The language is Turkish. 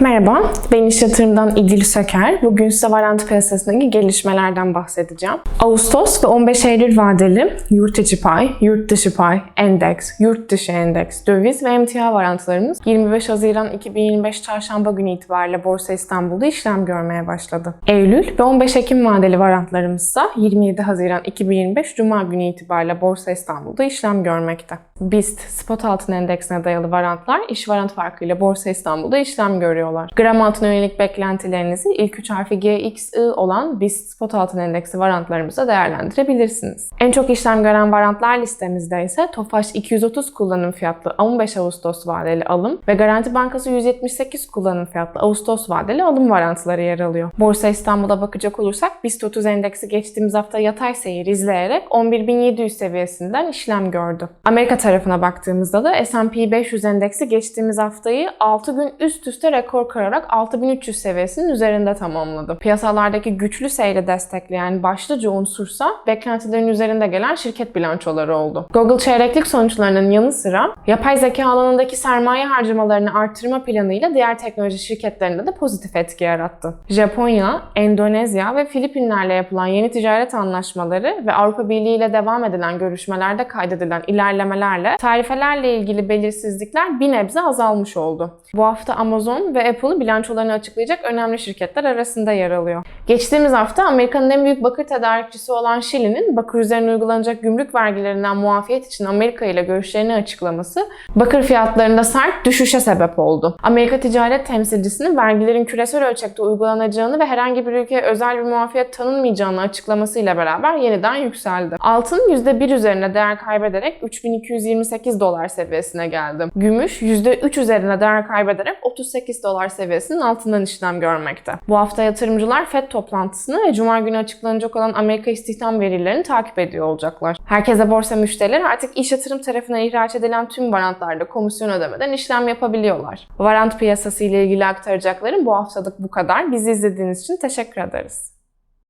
Merhaba, ben İş Yatırım'dan İdil Söker. Bugün size varant piyasasındaki gelişmelerden bahsedeceğim. Ağustos ve 15 Eylül vadeli yurt içi pay, yurt dışı pay, endeks, yurt dışı endeks, döviz ve emtia varantlarımız 25 Haziran 2025 Çarşamba günü itibariyle Borsa İstanbul'da işlem görmeye başladı. Eylül ve 15 Ekim vadeli varantlarımız ise 27 Haziran 2025 Cuma günü itibariyle Borsa İstanbul'da işlem görmekte. BIST, spot altın endeksine dayalı varantlar iş varant farkıyla Borsa İstanbul'da işlem görüyorlar. Gram altına yönelik beklentilerinizi ilk 3 harfi GXI olan BIST spot altın endeksi varantlarımızda değerlendirebilirsiniz. En çok işlem gören varantlar listemizde ise TOFAŞ 230 kullanım fiyatlı 15 Ağustos vadeli alım ve Garanti Bankası 178 kullanım fiyatlı Ağustos vadeli alım varantları yer alıyor. Borsa İstanbul'a bakacak olursak BIST 30 endeksi geçtiğimiz hafta yatay seyir izleyerek 11.700 seviyesinden işlem gördü. Amerika tarafına baktığımızda da S&P 500 endeksi geçtiğimiz haftayı 6 gün üst üste rekor kırarak 6300 seviyesinin üzerinde tamamladı. Piyasalardaki güçlü seyri destekleyen başlıca unsursa beklentilerin üzerinde gelen şirket bilançoları oldu. Google çeyreklik sonuçlarının yanı sıra yapay zeka alanındaki sermaye harcamalarını artırma planıyla diğer teknoloji şirketlerinde de pozitif etki yarattı. Japonya, Endonezya ve Filipinlerle yapılan yeni ticaret anlaşmaları ve Avrupa Birliği ile devam edilen görüşmelerde kaydedilen ilerlemelerle tarifelerle ilgili belirsizlikler bir nebze azalmış oldu. Bu hafta Amazon ve Apple bilançolarını açıklayacak önemli şirketler arasında yer alıyor. Geçtiğimiz hafta Amerika'nın en büyük bakır tedarikçisi olan Şili'nin bakır üzerine uygulanacak gümrük vergilerinden muafiyet için Amerika ile görüşlerini açıklaması bakır fiyatlarında sert düşüşe sebep oldu. Amerika ticaret temsilcisinin vergilerin küresel ölçekte uygulanacağını ve herhangi bir ülkeye özel bir muafiyet tanınmayacağını açıklamasıyla beraber yeniden yükseldi. Altın %1 üzerine değer kaybederek 3228 dolar seviyesine geldi. Gümüş %3 üzerine değer kaybederek 38 dolar seviyesinin altından işlem görmekte. Bu hafta yatırımcılar FED toplantısını ve Cuma günü açıklanacak olan Amerika istihdam verilerini takip ediyor olacaklar. Herkese borsa müşterileri artık iş yatırım tarafından ihraç edilen tüm varantlarda komisyon ödemeden işlem yapabiliyorlar. Varant piyasası ile ilgili aktaracaklarım bu haftalık bu kadar. Bizi izlediğiniz için teşekkür ederiz.